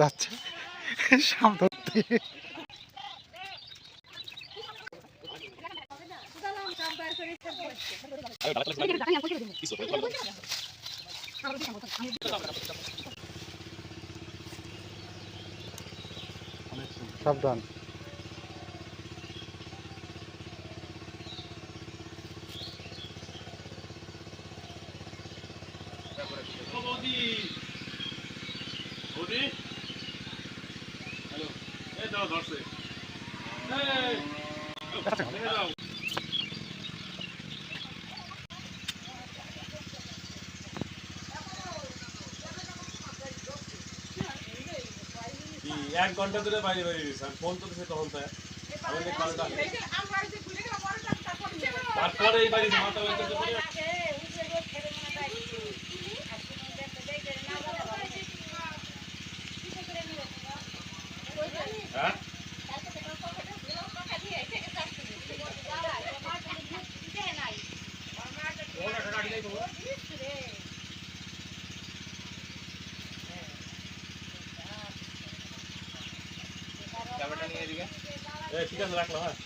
যাচ্ছে। সামনের ধরতে। সাবধান বৌদি বৌদি হ্যালো এই দাও ধরছে এই এই দাও কি, এক ঘণ্টা ধরে বাইরে বাইরে গেছে। আমি ফোন করতেছি তখন তাই আমাদের তারপরে এই বাড়ি মাথা এই, ঠিক আছে রাখলাম হ্যাঁ।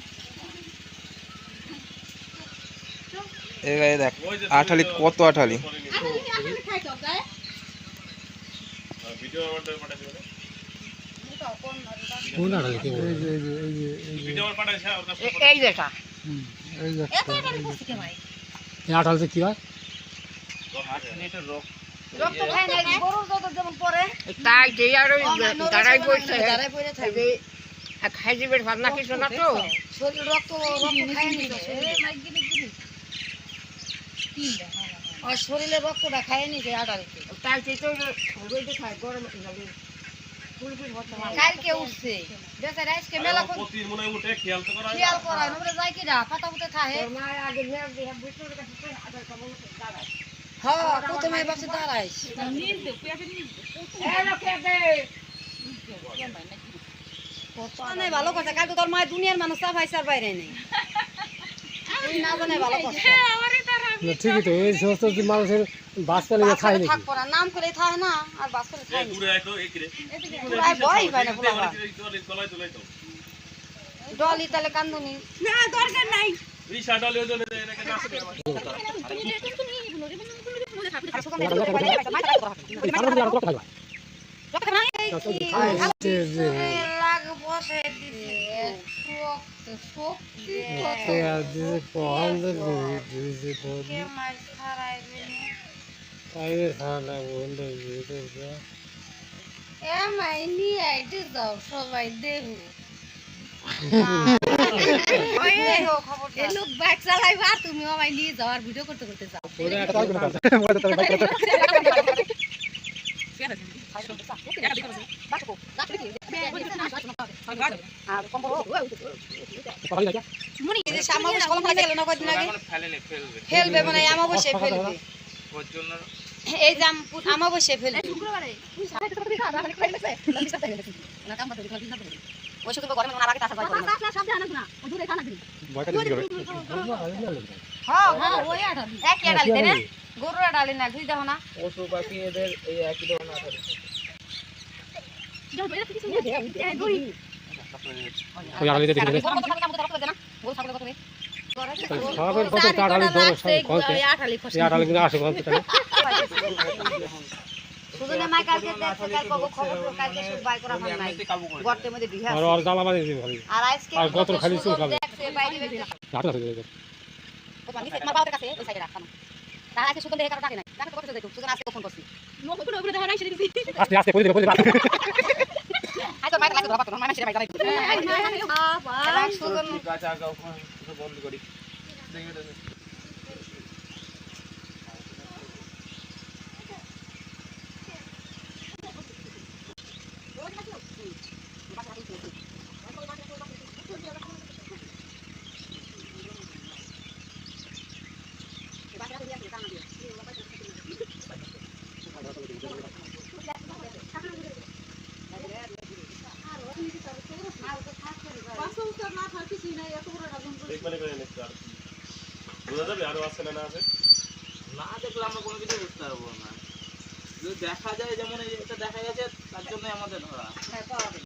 এই গায়ে দেখ আঠালি কত আঠালি। আঠালতে কি হয়? তাই যে আর দাঁড়াই বসে দাঁড়াই পড়ে থাকে খাই দিবে ভাবনা কিছু না তো শরীর রক্ত আর শরীরে রক্তটা খায় নি যে আটারে তো রোদে খায় গরম কালকে উঠছে বেচারা আজকে মেলা মনে হয় উঠে খেয়াল করা হয় না। খেয়াল করায় নবরে যাই কি না পাতা পুতে থাকে হ্যাঁ প্রথমে বাসে দাঁড়াইস নাই ভালো কথা কাল তো তোর মায়ের দুনিয়ার মানুষ সব হাইসার বাইরে নেই তুই না জানে ভালো কথা না ঠিকই তো এই সমস্ত মানুষের বাচ্চা নিয়ে খায় না নাম করে থাকে না আর বাস করে খায় ভয় পায় না। ডলি তাহলে কান্দুনি রিসা ডালে ওই এটাকে নাচতে দেওয়া যাও সবাই এ লোক বাইক চালাইবা তুমি আমায় নিয়ে যাও আর ভিডিও করতে করতে যাও ওরে আমাবস্যা ফেলবে মানে আমাবস্যায় ফেলবে এই যে আম- ফেলবে গরুর আড়ালি না দেখো না পশু পাখি এদের এই একই ধরনের আস্তে আস্তে করে দিবে করে দিবে বন্ধ করি বোঝা যাবে আরও আছে না না আছে? না দেখলে আমরা কোনো কিছু বুঝতে পারব না। যদি দেখা যায় যেমন এই এটা দেখা গেছে তার জন্যই আমাদের ধরা। হ্যাঁ